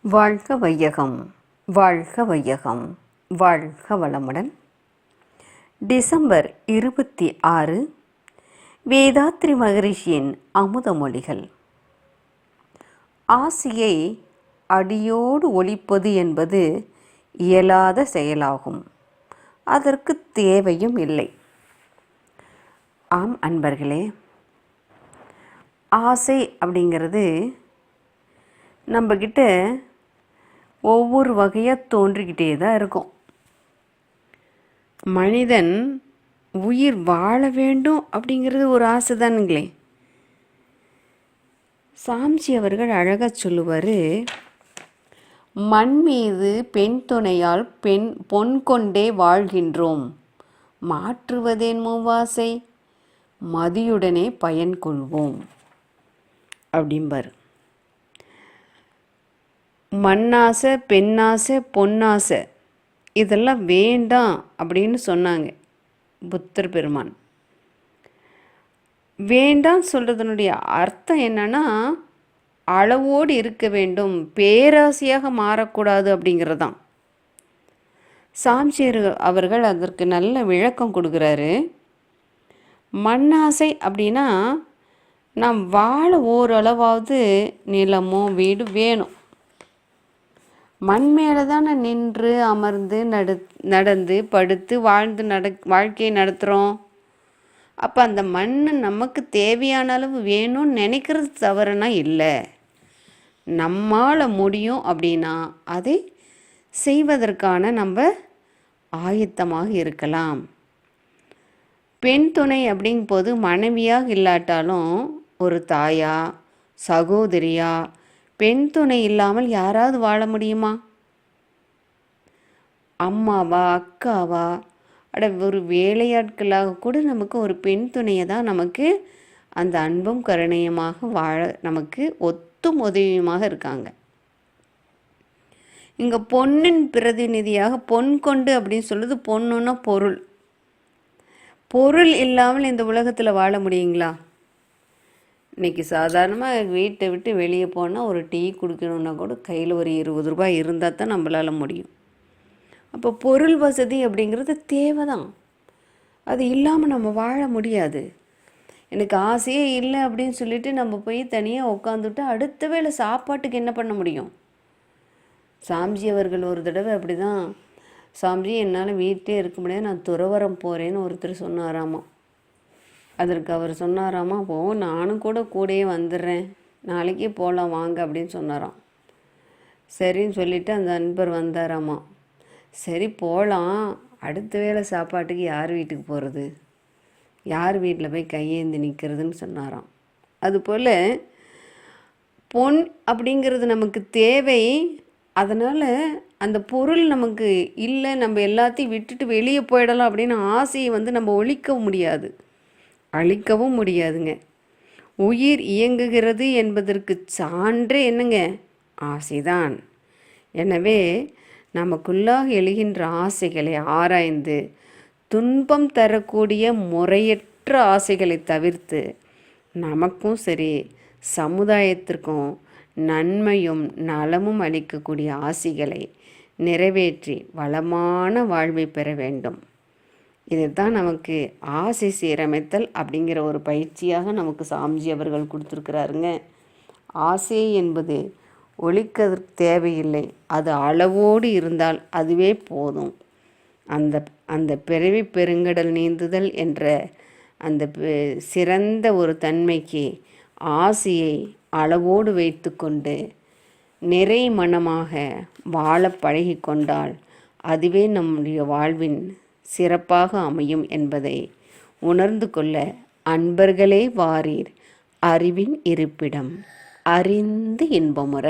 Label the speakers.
Speaker 1: வாழ்க வையகம் வாழ்க வையகம் வாழ்க வளமுடன். டிசம்பர் இருபத்தி ஆறு வேதாத்ரி மகரிஷியின் அமுத மொழிகள். ஆசையை அடியோடு ஒழிப்பது என்பது இயலாத செயலாகும். அதற்கு தேவையும் இல்லை. ஆம் அன்பர்களே. ஆசை அப்படிங்கிறது நம்மக்கிட்ட ஒவ்வொரு வகையாக தோன்றிக்கிட்டே தான் இருக்கும். மனிதன் உயிர் வாழ வேண்டும் அப்படிங்கிறது ஒரு ஆசை தானுங்களே. சாம்சி அவர்கள் அழகாக சொல்லுவார் மண் மீது பெண் துணையால் பெண் பொன் கொண்டே வாழ்கின்றோம். மாற்றுவதேன் மூவாசை மதியுடனே பயன் கொள்வோம். அப்படிம்பார். மண்ணாசை பெண்ணாசை பொன்னாசை. இதெல்லாம் வேண்டாம் அப்படின்னு சொன்னாங்க புத்தர் பெருமான். வேண்டாம் சொல்கிறதுனுடைய அர்த்தம் என்னன்னா அளவோடு இருக்க வேண்டும் பேராசையாக மாறக்கூடாது அப்படிங்கிறது தான் சாம்சியர் அவர்கள் அதற்கு நல்ல விளக்கம் கொடுக்குறாரு. மண்ணாசை அப்படின்னா நாம் வாழ ஓரளவாவது நிலமோ வீடு வேணும். மண் மேலே தானே நின்று அமர்ந்து நடு நடந்து படுத்து வாழ்ந்து நட வாழ்க்கையை நடத்துகிறோம் அப்போ அந்த மண் நமக்கு தேவையான அளவு வேணும்னு நினைக்கிறது தவறுனா இல்லை. நம்மால் முடியும் அப்படின்னா அதை செய்வதற்கான நம்ம ஆயத்தமாக இருக்கலாம். பெண் துணை அப்படிங்கும் போது மனைவியாக இல்லாட்டாலும் ஒரு தாயா சகோதரியா பெண் துணை இல்லாமல் யாராவது வாழ முடியுமா? அம்மாவா அக்காவா? அட ஒரு வேலையாட்களாக கூட நமக்கு ஒரு பெண் துணையை தான் நமக்கு அந்த அன்பும் கருணையமாக வாழ நமக்கு ஒத்தும் உதவியுமாக இருக்காங்க. இங்கே பொண்ணின் பிரதிநிதியாக பொன் கொண்டு அப்படின்னு சொல்லுது பொண்ணுன்னா பொருள். பொருள் இல்லாமல் இந்த உலகத்தில் வாழ முடியுங்களா? இன்றைக்கி சாதாரணமாக வீட்டை விட்டு வெளியே போனால் ஒரு டீ குடிக்கணுன்னா கூட கையில் ஒரு இருபது ரூபாய் இருந்தால் தான் நம்மளால் முடியும். அப்போ பொருள் வசதி அப்படிங்கிறது தேவை தான் அது இல்லாமல் நம்ம வாழ முடியாது. எனக்கு ஆசையே இல்லை அப்படின்னு சொல்லிட்டு நம்ம போய் தனியாக உட்காந்துட்டு அடுத்த வேளை சாப்பாட்டுக்கு என்ன பண்ண முடியும்? சாம்ஜி அவர்கள் ஒரு தடவை அப்படி தான் சாம்ஜி என்னால் வீட்டிலே இருக்க முடியாது நான் துறவரம் போகிறேன்னு ஒருத்தர் சொன்னாராமா? அதற்கு அவர் சொன்னாராமா போ நானும் கூட கூடயே வந்துடுறேன். நாளைக்கே போகலாம் வாங்க அப்படின்னு சொன்னாராம். சரின்னு சொல்லிவிட்டு அந்த நண்பர் வந்தாராமா. சரி போகலாம் அடுத்த வேளை சாப்பாட்டுக்கு யார் வீட்டுக்கு போகிறது யார் வீட்டில் போய் கையேந்தி நிற்கிறதுன்னு சொன்னாராம். அதுபோல் பொன் அப்படிங்கிறது நமக்கு தேவை. அதனால் அந்த பொருள் நமக்கு இல்லை. நம்ம எல்லாத்தையும் விட்டுட்டு வெளியே போயிடலாம் அப்படின்னு ஆசையை வந்து நம்ம ஒழிக்க முடியாது. அழிக்கவும் முடியாதுங்க. உயிர் இயங்குகிறது என்பதற்கு சான்றே என்னங்க? ஆசைதான். எனவே நமக்குள்ளாக எழுகின்ற ஆசைகளை ஆராய்ந்து துன்பம் தரக்கூடிய முறையற்ற ஆசைகளை தவிர்த்து நமக்கும் சரி சமுதாயத்திற்கும் நன்மையும் நலமும் அளிக்கக்கூடிய ஆசைகளை நிறைவேற்றி வளமான வாழ்வை பெற வேண்டும். இதுதான் நமக்கு ஆசை சீரமைத்தல் அப்படிங்கிற ஒரு பயிற்சியாக நமக்கு சாம்ஜி அவர்கள் கொடுத்துருக்கிறாருங்க. ஆசை என்பது ஒழிக்கிறதுக்கு தேவையில்லை. அது அளவோடு இருந்தால் அதுவே போதும். அந்த அந்த பிறவி பெருங்கடல் நீந்துதல் என்ற அந்த சிறந்த ஒரு தன்மைக்கு ஆசையை அளவோடு வைத்துக்கொண்டு நிறை மனமாக வாழ பழகி கொண்டால் அதுவே நம்முடைய வாழ்வின் சிறப்பாக அமையும் என்பதை உணர்ந்து கொள்ள அன்பர்களே வாரீர் அறிவின் இருப்பிடம். அறிந்து இன்பமுற